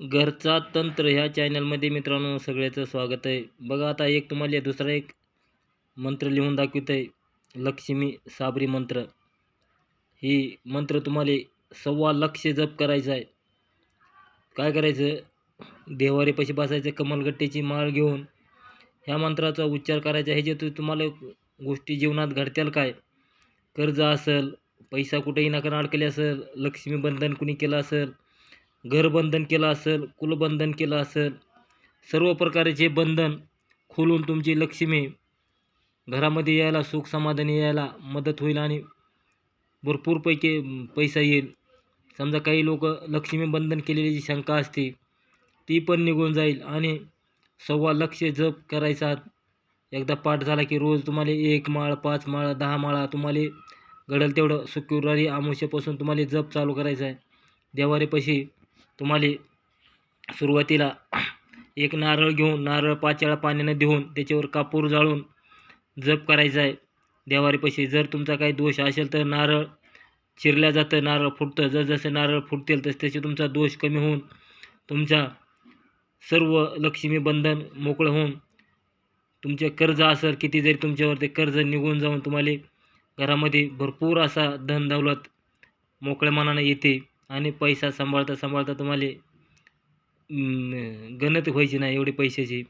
घरचा तंत्र ह्या चॅनलमध्ये मित्रांनो सगळ्याचं स्वागत आहे. बघा आता एक तुम्हाला दुसरा एक मंत्र लिहून दाखवित आहे लक्ष्मी साबरी मंत्र. ही मंत्र तुम्हाला सव्वा लक्ष जप करायचं आहे. काय करायचं? देवारेपाशी बसायचं कमलगट्टेची माळ घेऊन. ह्या मंत्राचा उच्चार करायचा ह्याच्यातून तुम्हाला गोष्टी जीवनात घडतील काय? कर्ज असेल पैसा कुठेही नका अडकले असेल लक्ष्मी बंधन कुणी केलं असेल घरबंधन केलं असेल कुलबंधन केलं असेल सर्व प्रकारचे बंधन खोलून तुमची लक्ष्मी घरामध्ये यायला सुख समाधानी यायला मदत होईल आणि भरपूर पैकी पैसा येईल. समजा काही लोक लक्ष्मी बंधन केलेली जी शंका असते ती पण निघून जाईल आणि सव्वा लक्ष जप करायचा एकदा पाठ झाला की रोज तुम्हाला एक माळ पाच माळ दहा माळा तुम्हाला घडेल तेवढं शुक्रवारी आमुष्यापासून तुम्हाला जप चालू करायचा आहे. देवारेपाशी तुम्हाला सुरुवातीला एक नारळ घेऊन नारळ पाच वेळा पाण्यानं देऊन त्याच्यावर कापूर जाळून जप करायचा आहे. देवारीपाशी जर तुमचा काही दोष असेल तर नारळ चिरल्या जातं नारळ फुटतं. जसजसे नारळ फुटतील तस तसे तुमचा दोष कमी होऊन तुमचा सर्व लक्ष्मी बंधन मोकळं होऊन तुमचे कर्ज असेल किती जरी तुमच्यावर ते कर्ज निघून जाऊन तुम्हाला घरामध्ये भरपूर असा धन दौलत मोकळ्या मनानं येते. आणि पैसा सांभाळता सांभाळता तुम्हाला गणत व्हायची नाही एवढी पैशाची.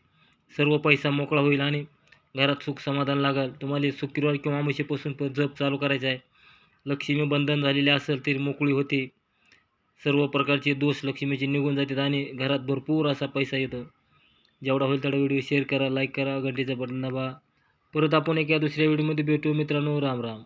सर्व पैसा मोकळा होईल आणि घरात सुख समाधान लागेल. तुम्हाला शुक्रवार किंवा अमावस्येपासून प जप चालू करायचा आहे. लक्ष्मी बंधन झालेले असेल तरी मोकळी होते. सर्व प्रकारचे दोष लक्ष्मीचे निघून जातात आणि घरात भरपूर असा पैसा येतो. जेवढा होईल तेवढा व्हिडिओ शेअर करा लाईक करा घंटेचा बटन दाबा. परत आपण एका दुसऱ्या व्हिडिओमध्ये भेटू. मित्रांनो राम राम.